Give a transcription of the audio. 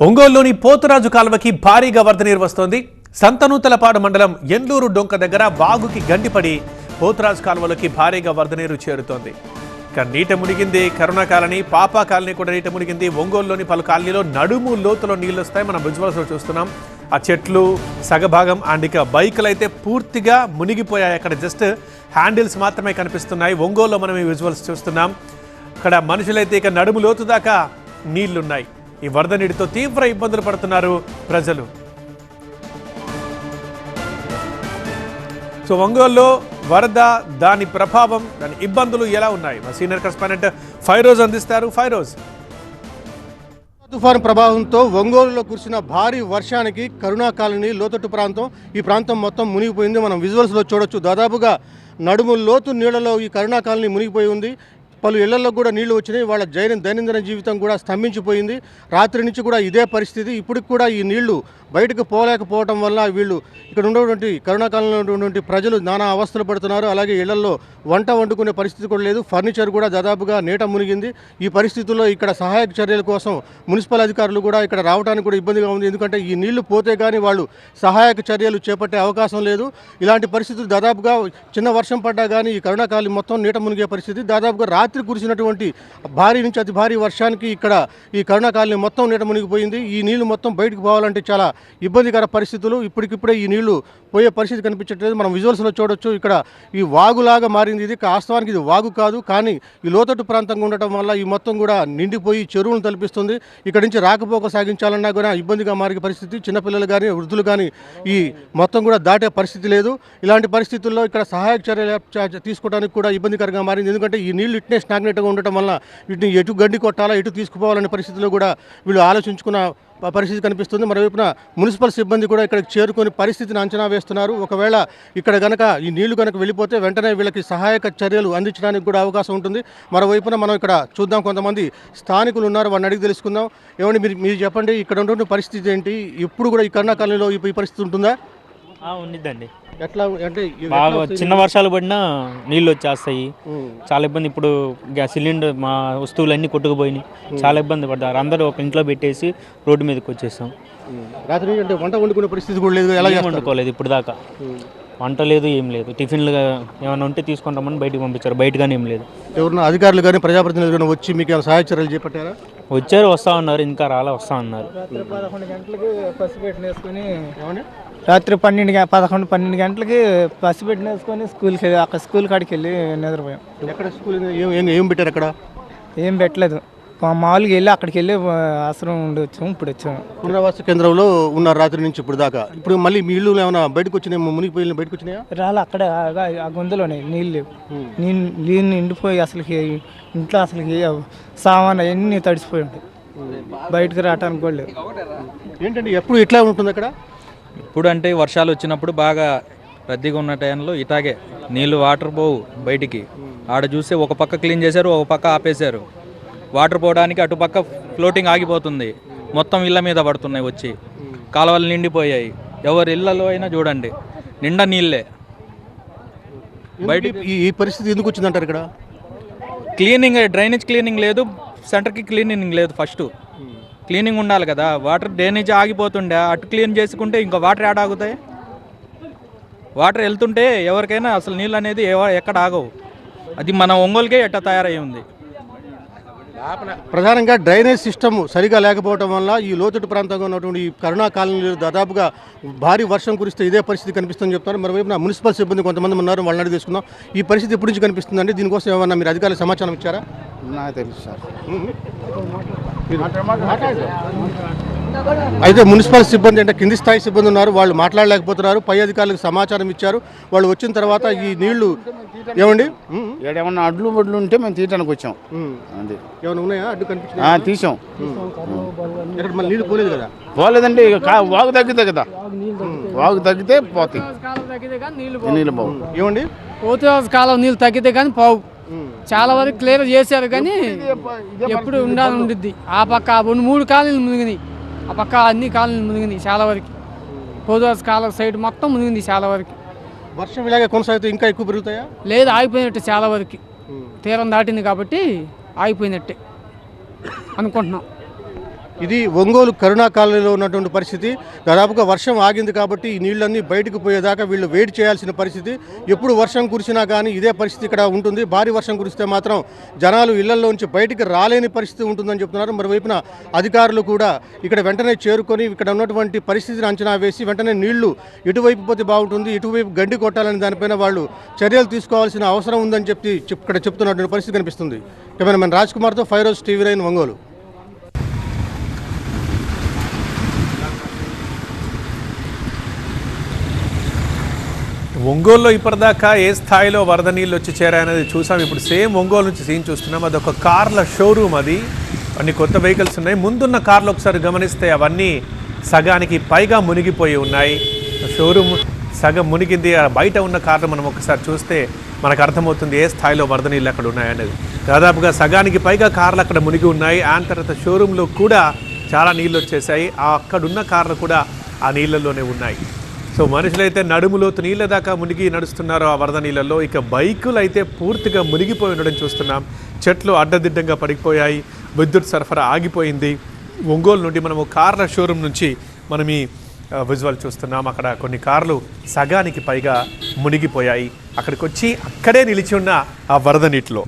ఒంగోలులోని పోతురాజు కాలువకి భారీగా వరద నీరు వస్తోంది. సంతనూతలపాడు మండలం ఎందూరు డొంక దగ్గర వాగుకి గండిపడి పోతురాజు కాలువలోకి భారీగా వరద నీరు చేరుతోంది. ఇక నీట మునిగింది కరోనా కాలనీ పాపా కాలనీ కూడా నీట మునిగింది. ఒంగోలులోని పలు కాలనీలో నడుము లోతులో నీళ్ళు వస్తాయి. మనం విజువల్స్లో చూస్తున్నాం. ఆ చెట్లు సగభాగం అండ్ ఇక బైకులు అయితే పూర్తిగా మునిగిపోయాయి. అక్కడ జస్ట్ హ్యాండిల్స్ మాత్రమే కనిపిస్తున్నాయి. ఒంగోలులో మనం ఈ విజువల్స్ చూస్తున్నాం. అక్కడ మనుషులైతే ఇక నడుము లోతు దాకా నీళ్ళున్నాయి. ఈ వరద నీటితో తీవ్ర ఇబ్బందులు పడుతున్నారు ప్రజలు. సో ఒంగోలులో వరద దాని ప్రభావం దాని ఇబ్బందులు ఎలా ఉన్నాయి? మా సీనియర్ కరెస్పాండెంట్ ఫైరోజ్ అందిస్తారు. ఫైరోజ్. తుఫాను ప్రభావంతో ఒంగోలులో కురిసిన భారీ వర్షానికి కరుణా కాలనీ లోతట్టు ప్రాంతం ఈ ప్రాంతం మొత్తం మునిగిపోయింది. మనం విజువల్స్లో చూడొచ్చు. దాదాపుగా నడుము లోతు నీళ్ళలో ఈ కరుణా కాలనీ మునిగిపోయి ఉంది. పలు ఇళ్ళలో కూడా నీళ్ళు వచ్చినాయి. వాళ్ళ జైన దైనందిన జీవితం కూడా స్తంభించిపోయింది. రాత్రి నుంచి కూడా ఇదే పరిస్థితి. ఇప్పటికి కూడా ఈ నీళ్ళు బయటకు పోలేకపోవడం వల్ల వీళ్ళు ఇక్కడ ఉన్నటువంటి కరోనాకాలంలో ఉన్నటువంటి ప్రజలు నానా అవస్థలు పడుతున్నారు. అలాగే ఇళ్ళలో వంట వండుకునే పరిస్థితి కూడా లేదు. ఫర్నిచర్ కూడా దాదాపుగా నీట మునిగింది. ఈ పరిస్థితుల్లో ఇక్కడ సహాయక చర్యల కోసం మున్సిపల్ అధికారులు కూడా ఇక్కడ రావడానికి కూడా ఇబ్బందిగా ఉంది. ఎందుకంటే ఈ నీళ్ళు పోతే కానీ వాళ్ళు సహాయక చర్యలు చేపట్టే అవకాశం లేదు. ఇలాంటి పరిస్థితులు దాదాపుగా చిన్న వర్షం పడ్డా కానీ ఈ కరుణాకాలం మొత్తం నీట మునిగే పరిస్థితి. దాదాపుగా రాత్రి కురిసినటువంటి భారీ నుంచి అతి భారీ వర్షానికి ఇక్కడ ఈ కరుణాకాలనీ మొత్తం నీట మునిగిపోయింది. ఈ నీళ్ళు మొత్తం బయటకు పోవాలంటే చాలా ఇబ్బందికర పరిస్థితులు. ఇప్పటికిప్పుడే ఈ నీళ్ళు పోయే పరిస్థితి కనిపించట్లేదు. మనం విజువల్స్లో చూడొచ్చు. ఇక్కడ ఈ వాగులాగా మారింది. ఇది వాస్తవానికి ఇది వాగు కాదు. కానీ ఈ లోతట్టు ప్రాంతంగా ఉండటం వల్ల ఈ మొత్తం కూడా నిండిపోయి చెరువులను తలపిస్తుంది. ఇక్కడ నుంచి రాకపోక సాగించాలన్నా కూడా ఇబ్బందిగా మారే పరిస్థితి. చిన్నపిల్లలు కానీ వృద్ధులు కానీ ఈ మొత్తం కూడా దాటే పరిస్థితి లేదు. ఇలాంటి పరిస్థితుల్లో ఇక్కడ సహాయక చర్యలు తీసుకోవడానికి కూడా ఇబ్బందికరంగా మారింది. ఎందుకంటే ఈ నీళ్ళు ఇట్నే స్టాగ్నెట్గా ఉండటం వల్ల వీటిని ఎటు గడ్డి కొట్టాలా ఎటు తీసుకుపోవాలనే పరిస్థితిలో కూడా వీళ్ళు ఆలోచించుకున్న పరిస్థితి కనిపిస్తుంది. మరోవైపున మున్సిపల్ సిబ్బంది కూడా ఇక్కడికి చేరుకొని పరిస్థితిని అంచనా వేస్తున్నారు. ఒకవేళ ఇక్కడ గనక ఈ నీళ్ళు కనుక వెళ్ళిపోతే వెంటనే వీళ్ళకి సహాయక చర్యలు అందించడానికి కూడా అవకాశం ఉంటుంది. మరోవైపున మనం ఇక్కడ చూద్దాం. కొంతమంది స్థానికులు ఉన్నారు. వాడిని అడిగి తెలుసుకుందాం. ఏమండి మీరు మీరు చెప్పండి ఇక్కడ ఉన్నటువంటి పరిస్థితి ఏంటి? ఇప్పుడు కూడా ఈ కర్ణాకాలంలో కాలనీలో ఈ పరిస్థితి ఉంటుందా? ఉండిద్దండి. ఎట్లా అంటే ఎట్లా బాగా? చిన్న వర్షాలు పడినా నీళ్ళు వచ్చేస్తాయి. చాలా ఇబ్బంది. ఇప్పుడు గ్యాస్ సిలిండర్ మా వస్తువులన్నీ కొట్టుకుపోయినాయి. చాలా ఇబ్బంది పడ్డారు. అందరూ ఒక ఇంట్లో పెట్టేసి రోడ్డు మీదకి వచ్చేసాం. రాత్రి అంటే వంట వండుకునే పరిస్థితి కూడా లేదు ఎలా? వండుకోలేదు ఇప్పుడు దాకా. వంట లేదు ఏం లేదు. టిఫిన్లు ఏమైనా ఉంటే తీసుకుంటామని బయటికి పంపించారు. బయటగానే ఏం లేదు. ఎవరన్నా అధికారులు కానీ ప్రజాప్రతినిధులు కానీ వచ్చి మీకు ఏమైనా సహాయ చర్యలు చేపట్టారా? వచ్చారు వస్తా ఉన్నారు. ఇంకా రాలే వస్తా ఉన్నారు. రాత్రి పన్నెండు పదకొండు పన్నెండు గంటలకి పసిపెట్టిన వేసుకొని స్కూల్కి అక్కడ స్కూల్ కాడికి వెళ్ళి నిద్రపోయాం. ఎక్కడ స్కూల్? ఏం ఏం- పెట్టారు అక్కడ? ఏం పెట్టలేదు. మా మామూలుగా వెళ్ళి అక్కడికి వెళ్ళి ఆశ్రమం ఉండి వచ్చాము ఇప్పుడు వచ్చాము. పునరావాస కేంద్రంలో ఉన్నారు రాత్రి నుంచి ఇప్పుడు దాకా. ఇప్పుడు మళ్ళీ మీ ఇల్లు ఏమైనా బయటకు వచ్చినాయి? మునిగిపోయి బయటకు వచ్చినాయా? రాలే అక్కడ ఆ- గుంతలోనే నీళ్ళు లేవు. నీళ్ళు నిండిపోయి అసలుకి ఇంట్లో అసలుకి సామాన్ అవన్నీ తడిసిపోయి ఉంటాయి. బయటకు రావడానికి కూడా లేవు. ఏంటంటే ఎప్పుడు ఇట్లా ఉంటుంది అక్కడ? ఇప్పుడు అంటే వర్షాలు వచ్చినప్పుడు బాగా రద్దీగా ఉన్న టైంలో ఇటాగే నీళ్ళు వాటర్ పోవు బయటికి. ఆడ చూస్తే ఒక పక్క క్లీన్ చేశారు ఒక పక్క ఆపేశారు. వాటర్ పోవడానికి అటు పక్క ఫ్లోటింగ్ ఆగిపోతుంది. మొత్తం ఇళ్ళ మీద పడుతున్నాయి వచ్చి. కాలువలు నిండిపోయాయి. ఎవరి ఇళ్ళలో అయినా చూడండి. నిండా నీళ్ళే. బయట ఈ ఈ పరిస్థితి ఎందుకు వచ్చిందంటారు ఇక్కడ? క్లీనింగ్ డ్రైనేజ్ క్లీనింగ్ లేదు. సెంటర్కి క్లీనింగ్ లేదు ఫస్ట్. క్లీనింగ్ ఉండాలి కదా. వాటర్ డ్రైనేజ్ ఆగిపోతుండే. అటు క్లీన్ చేసుకుంటే ఇంకా వాటర్ యాడ్ ఆగుతాయి? వాటర్ వెళ్తుంటే ఎవరికైనా అసలు నీళ్ళు అనేది ఎక్కడ ఆగవు. అది మన ఒంగోలుకే ఎట్ట తయారై ఉంది ప్రధానంగా డ్రైనేజ్ సిస్టమ్ సరిగా లేకపోవడం వల్ల ఈ లోతట్టు ప్రాంతంగా ఉన్నటువంటి ఈ కరుణా కాలనీలో దాదాపుగా భారీ వర్షం కురిస్తే ఇదే పరిస్థితి కనిపిస్తుందని చెప్తారు మరోవైపు మున్సిపల్ సిబ్బంది కొంతమంది ఉన్నారు. వాళ్ళని అడిగి తీసుకుందాం ఈ పరిస్థితి ఎప్పటి నుంచి కనిపిస్తుందండి? దీనికోసం ఏమన్నా మీరు అధికారులకు సమాచారం ఇచ్చారా? నాకు తెలుసు సార్. అయితే మున్సిపల్ సిబ్బంది అంటే కింది స్థాయి సిబ్బంది ఉన్నారు వాళ్ళు మాట్లాడలేకపోతున్నారు పై అధికారులకు సమాచారం ఇచ్చారు. వాళ్ళు వచ్చిన తర్వాత ఈ నీళ్ళు ఏమండి? ఉమ్, ఏడేమన్నా అడ్లు బొడ్లు ఉంటే మేము తీయటానికి వచ్చాం. అది ఏమైనా ఉన్నాయా? అడ్డు ఆ, కనిపించింది తీసాం ఇక్కడ మళ్ళీ నీళ్ళు పోలేదు కదా? పోలేదండి వాగు తగ్గితే కదా. వాగు తగ్గితే పోతాయి. నీళ్ళు పోవు ఏమండి? పోతే కాలం నీళ్ళు తగ్గితే కానీ పోవు. చాలా వరకు క్లియర్ చేశారు కానీ ఎప్పుడు ఉండాలని ఉండిద్ది. ఆ పక్క ఆ రెండు మూడు కాలనీలు మునిగినాయి. ఆ పక్క అన్ని కాలనీలు మునిగినాయి చాలా వరకు. పోదాస్ కాలం సైడ్ మొత్తం మునిగింది చాలా వరకు. వర్షం ఇలాగే కొనసాగితే ఇంకా ఎక్కువ పెరుగుతాయా? లేదు ఆగిపోయినట్టే చాలా వరకు. తీరం దాటింది కాబట్టి ఆగిపోయినట్టే అనుకుంటున్నాం. ఇది ఒంగోలు కరుణా కాలనీలో ఉన్నటువంటి పరిస్థితి. దాదాపుగా వర్షం ఆగింది కాబట్టి ఈ నీళ్ళన్నీ బయటకు పోయేదాకా వీళ్ళు వెయిట్ చేయాల్సిన పరిస్థితి. ఎప్పుడు వర్షం కురిసినా కానీ ఇదే పరిస్థితి ఇక్కడ ఉంటుంది. భారీ వర్షం కురిస్తే మాత్రం జనాలు ఇళ్ళలోంచి బయటికి రాలేని పరిస్థితి ఉంటుందని చెప్తున్నారు. మరోవైపున అధికారులు కూడా ఇక్కడ వెంటనే చేరుకొని ఇక్కడ ఉన్నటువంటి పరిస్థితిని అంచనా వేసి వెంటనే నీళ్ళు ఇటువైపు పోతే బాగుంటుంది ఇటువైపు గండి కొట్టాలని దానిపైన వాళ్ళు చర్యలు తీసుకోవాల్సిన అవసరం ఉందని చెప్పి చెప్- ఇక్కడ చెప్తున్నటువంటి పరిస్థితి కనిపిస్తుంది. కెమెరామెన్ రాజ్ కుమార్తో ఫైరోజ్ టీవీ రైన్ ఒంగోలు. ఒంగోలులో ఇప్పటిదాకా ఏ స్థాయిలో వరద నీళ్ళు వచ్చి చేరాయనేది చూసాం. ఇప్పుడు సేమ్ ఒంగోలు నుంచి సీన్ చూస్తున్నాం. అది ఒక కార్ల షోరూమ్ అది. అన్ని కొత్త వెహికల్స్ ఉన్నాయి. ముందున్న కార్లు ఒకసారి గమనిస్తే అవన్నీ సగానికి పైగా మునిగిపోయి ఉన్నాయి. షోరూమ్ సగం మునిగింది. బయట ఉన్న కార్లు మనం ఒకసారి చూస్తే మనకు అర్థమవుతుంది ఏ స్థాయిలో వరద నీళ్ళు అక్కడ ఉన్నాయనేది. దాదాపుగా సగానికి పైగా కార్లు అక్కడ మునిగి ఉన్నాయి. ఆ తర్వాత షోరూంలో కూడా చాలా నీళ్ళు వచ్చేసాయి. అక్కడున్న కార్లు కూడా ఆ నీళ్ళలోనే ఉన్నాయి. సో మనుషులైతే నడుములోతు నీళ్ళ దాకా మునిగి నడుస్తున్నారు ఆ వరద నీళ్ళల్లో. ఇక బైకులు అయితే పూర్తిగా మునిగిపోయి ఉండడం చూస్తున్నాం. చెట్లు అడ్డదిడ్డంగా పడిపోయాయి. విద్యుత్ సరఫరా ఆగిపోయింది. ఒంగోలు నుండి మనము కార్ల షోరూమ్ నుంచి మనం ఈ విజువల్ చూస్తున్నాం. అక్కడ కొన్ని కార్లు సగానికి పైగా మునిగిపోయాయి. అక్కడికి వచ్చి అక్కడే నిలిచి ఉన్న ఆ వరద నీటిలో.